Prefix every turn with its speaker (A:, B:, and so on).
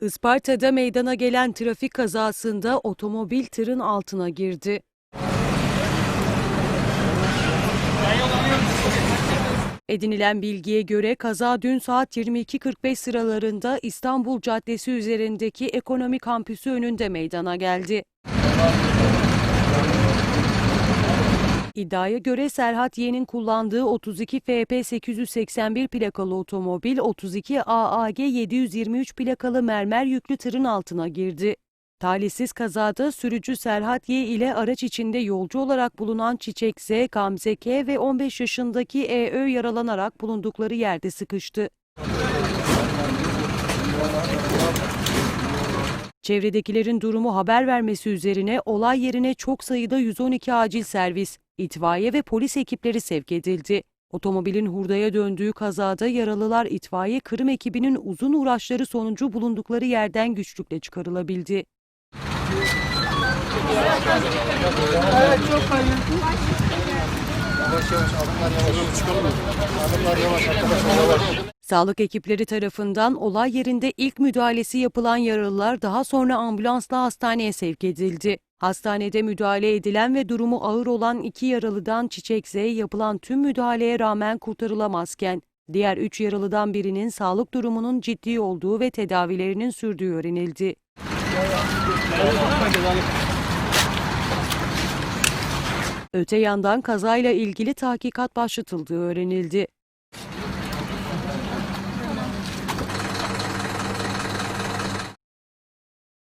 A: Isparta'da meydana gelen trafik kazasında otomobil tırın altına girdi. Edinilen bilgiye göre kaza dün saat 22.45 sıralarında İstanbul Caddesi üzerindeki Ekonomi Kampüsü önünde meydana geldi. İddiaya göre Serhat Y'nin kullandığı 32 FP 881 plakalı otomobil 32 AAG 723 plakalı mermer yüklü tırın altına girdi. Talihsiz kazada sürücü Serhat Y ile araç içinde yolcu olarak bulunan Çiçek Z, Gamze K ve 15 yaşındaki EÖ yaralanarak bulundukları yerde sıkıştı. Çevredekilerin durumu haber vermesi üzerine olay yerine çok sayıda 112 acil servis, itfaiye ve polis ekipleri sevk edildi. Otomobilin hurdaya döndüğü kazada yaralılar itfaiye kırım ekibinin uzun uğraşları sonucu bulundukları yerden güçlükle çıkarılabildi. Sağlık ekipleri tarafından olay yerinde ilk müdahalesi yapılan yaralılar daha sonra ambulansla hastaneye sevk edildi. Hastanede müdahale edilen ve durumu ağır olan iki yaralıdan Çiçek Z yapılan tüm müdahaleye rağmen kurtarılamazken, diğer üç yaralıdan birinin sağlık durumunun ciddi olduğu ve tedavilerinin sürdüğü öğrenildi. Öte yandan kazayla ilgili tahkikat başlatıldığı öğrenildi.